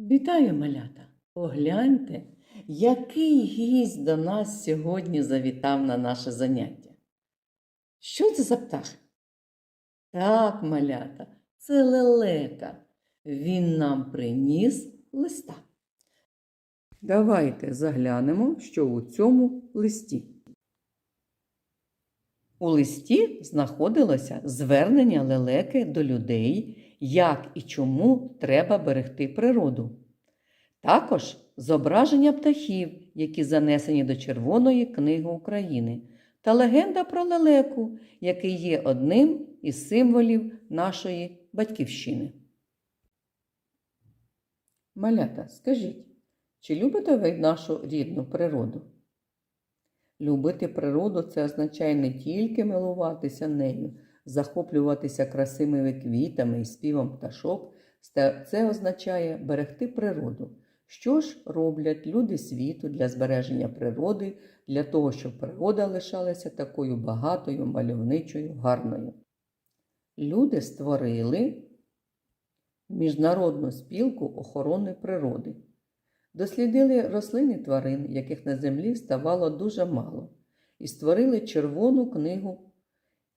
Вітаю, малята! Погляньте, який гість до нас сьогодні завітав на наше заняття. Що це за птах? Так, малята, це лелека. Він нам приніс листа. Давайте заглянемо, що у цьому листі. У листі знаходилося звернення лелеки до людей, як і чому треба берегти природу. Також зображення птахів, які занесені до Червоної книги України, та легенда про лелеку, який є одним із символів нашої батьківщини. Малята, скажіть, чи любите ви нашу рідну природу? Любити природу це означає не тільки милуватися нею, захоплюватися красивими квітами і співом пташок, це- означає берегти природу. Що ж роблять люди світу для збереження природи, для того, щоб природа лишалася такою багатою, мальовничою, гарною? Люди створили Міжнародну спілку охорони природи. Дослідили рослин і тварин, яких на землі ставало дуже мало, і створили червону книгу,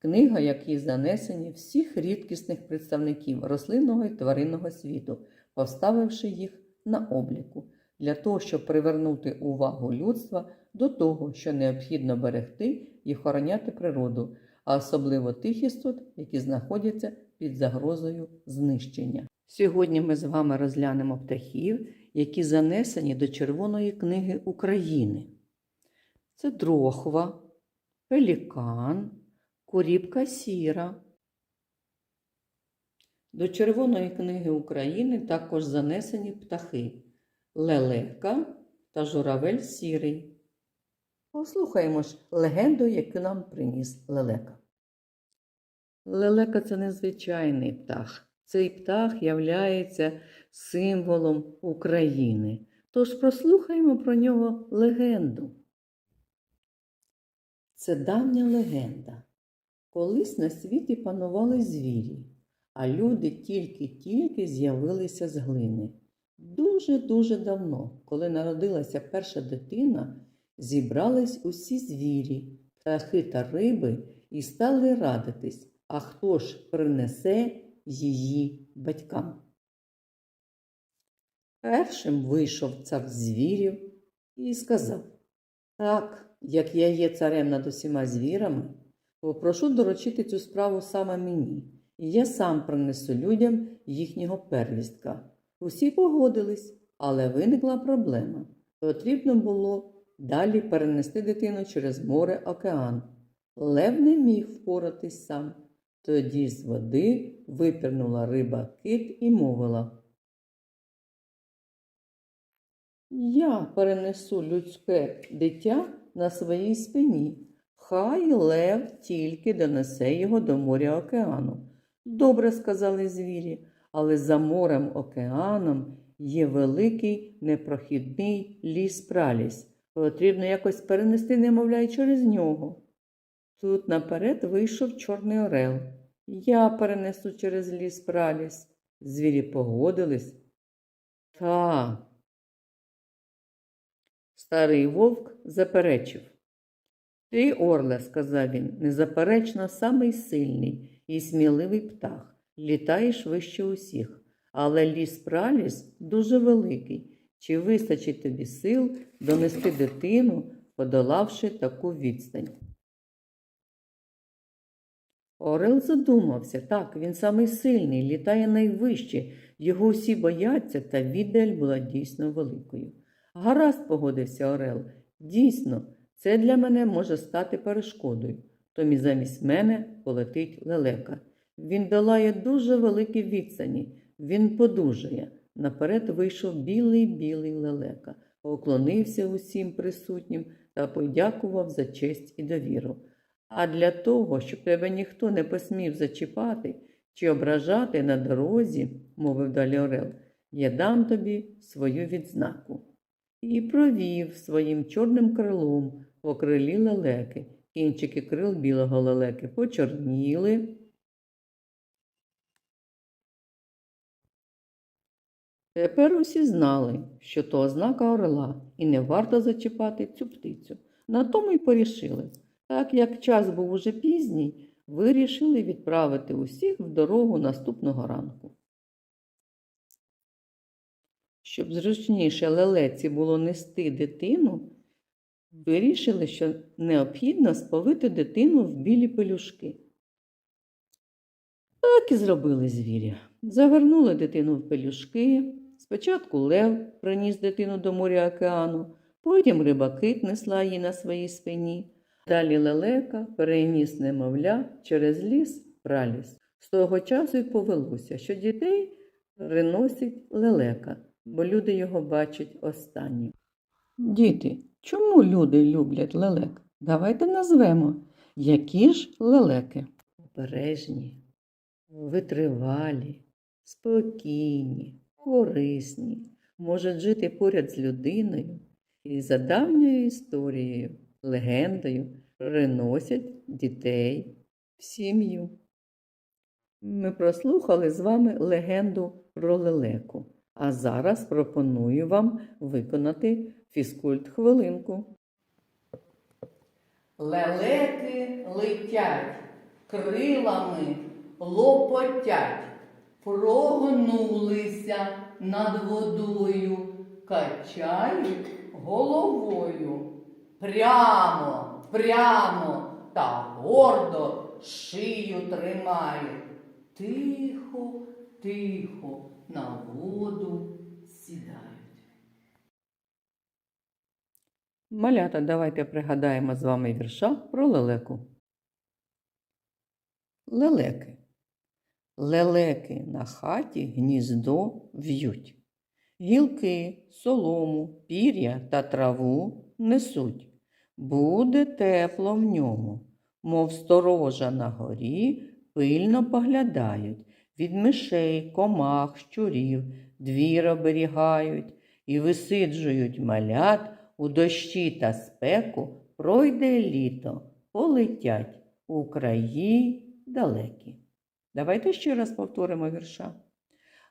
книга, в якій занесені всіх рідкісних представників рослинного і тваринного світу, поставивши їх на обліку, для того, щоб привернути увагу людства до того, що необхідно берегти і охороняти природу, а особливо тих істот, які знаходяться під загрозою знищення. Сьогодні ми з вами розглянемо птахів, які занесені до Червоної книги України. Це дрохва, пелікан, куріпка сіра. До Червоної книги України також занесені птахи лелека та журавель сірий. Послухаємо ж легенду, яку нам приніс лелека. Лелека це незвичайний птах. Цей птах являється символом України. Тож прослухаємо про нього легенду. Це давня легенда. Колись на світі панували звірі, а люди тільки-тільки з'явилися з глини. Дуже-дуже давно, коли народилася перша дитина, зібрались усі звірі, птахи та риби і стали радитись, а хто ж принесе її батькам. Першим вийшов цар звірів і сказав: Так, як я є царем над усіма звірами, прошу доручити цю справу саме мені, і я сам принесу людям їхнього первістка. Усі погодились, але виникла проблема. Потрібно було далі перенести дитину через море океан. Лев не міг впоратись сам. Тоді з води випірнула риба кит і мовила. Я перенесу людське дитя на своїй спині. Хай лев тільки донесе його до моря океану. Добре, сказали звірі, але за морем океаном є великий непрохідний ліс праліс. Потрібно якось перенести немовля й через нього. Тут наперед вийшов Чорний Орел. Я перенесу через ліс праліс. Звірі погодились. Та. Старий вовк заперечив. Ти, Орле, сказав він, незаперечно самий сильний і сміливий птах. Літаєш вище усіх. Але ліс праліс дуже великий. Чи вистачить тобі сил донести дитину, подолавши таку відстань? Орел задумався, так, він самий сильний, літає найвище, його всі бояться, та віддаль була дійсно великою. Гаразд, погодився Орел, дійсно, це для мене може стати перешкодою. Томі замість мене полетить лелека. Він долає дуже великі відстані, він подужає. Наперед вийшов білий білий лелека, поклонився усім присутнім та подякував за честь і довіру. А для того, щоб тебе ніхто не посмів зачіпати чи ображати на дорозі, мовив далі Орел, я дам тобі свою відзнаку. І провів своїм чорним крилом по крилі лелеки. Кінчики крил білого лелеки почорніли, Тепер усі знали, що то ознака орла, і не варто зачіпати цю птицю. На тому й порішили. Так як час був уже пізній, вирішили відправити усіх в дорогу наступного ранку. Щоб зручніше лелеці було нести дитину, вирішили, що необхідно сповити дитину в білі пелюшки. Так і зробили звірі. Завернули дитину в пелюшки. Спочатку лев приніс дитину до моря океану, потім рибакит несла її на своїй спині. Далі лелека переніс немовля через ліс праліс. З того часу й повелося, що дітей приносить лелека, бо люди його бачать останнім. Діти, чому люди люблять лелек? Давайте назвемо, які ж лелеки? Обережні, витривалі, спокійні, корисні, можуть жити поряд з людиною і за давньою історією, легендою приносять дітей в сім'ю. Ми прослухали з вами легенду про лелеку, а зараз пропоную вам виконати фізкульт хвилинку. Лелеки летять, крилами лопотять, прогнулися над водою, качають головою. Прямо, прямо та гордо шию тримають. Тихо, тихо на воду сідають. Малята, давайте пригадаємо з вами вірша про лелеку. Лелеки. Лелеки на хаті гніздо в'ють. Гілки, солому, пір'я та траву несуть. Буде тепло в ньому, мов сторожа на горі, пильно поглядають. Від мишей, комах, щурів, двір оберігають і висиджують малят у дощі та спеку, пройде літо, полетять у краї далекі. Давайте ще раз повторимо вірша.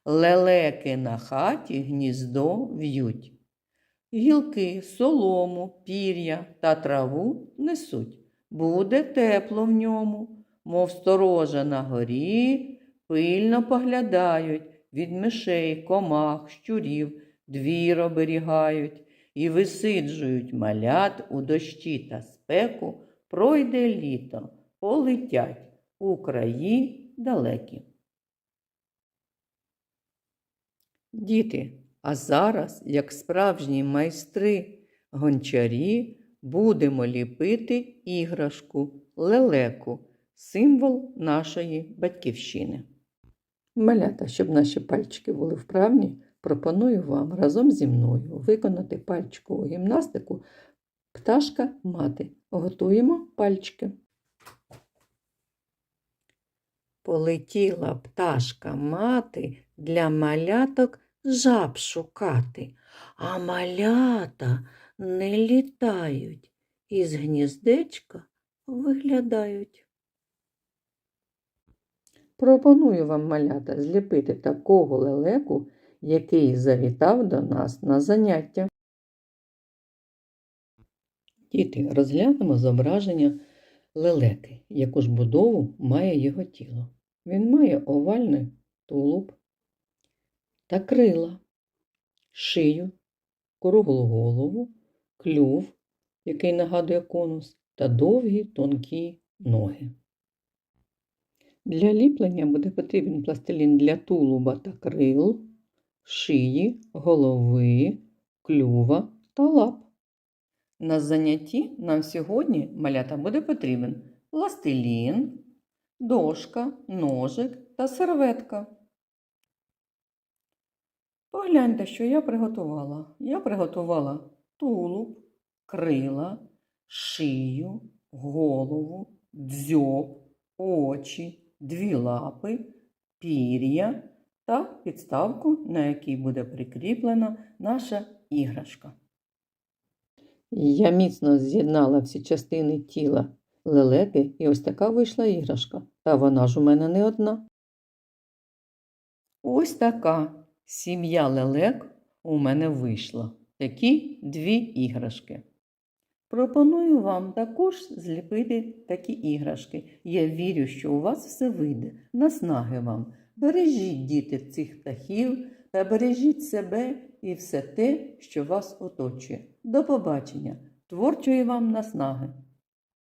Лелеки на хаті гніздо в'ють. Гілки, солому, пір'я та траву несуть. Буде тепло в ньому, мов сторожа на горі, пильно поглядають від мишей, комах, щурів, двір оберігають і висиджують малят у дощі та спеку, пройде літо, полетять у краї далекі. Діти, а зараз, як справжні майстри гончарі, будемо ліпити іграшку, лелеку, символ нашої батьківщини. Малята, щоб наші пальчики були вправні, пропоную вам разом зі мною виконати пальчикову гімнастику пташка мати. Готуємо пальчики. Полетіла пташка мати для маляток жаб шукати, а малята не літають, із гніздечка виглядають. Пропоную вам, малята, зліпити такого лелеку, який завітав до нас на заняття. Діти, розглянемо зображення лелеки, яку ж будову має його тіло. Він має овальний тулуб та крила, шию, круглу голову, клюв, який нагадує конус, та довгі тонкі ноги. Для ліплення буде потрібен пластилін для тулуба та крил, шиї, голови, клюва та лап. На занятті нам сьогодні малята буде потрібен пластилін, дошка, ножик та серветка. Погляньте, що я приготувала. Я приготувала тулуб, крила, шию, голову, дзьоб, очі, дві лапи, пір'я та підставку, на якій буде прикріплена наша іграшка. Я міцно з'єднала всі частини тіла лелеки, і ось така вийшла іграшка. Та вона ж у мене не одна. Ось така Сім'я лелек у мене вийшла. Такі дві іграшки. Пропоную вам також зліпити такі іграшки. Я вірю, що у вас все вийде. Наснаги вам. Бережіть діти цих птахів та бережіть себе і все те, що вас оточує. До побачення, творчої вам наснаги!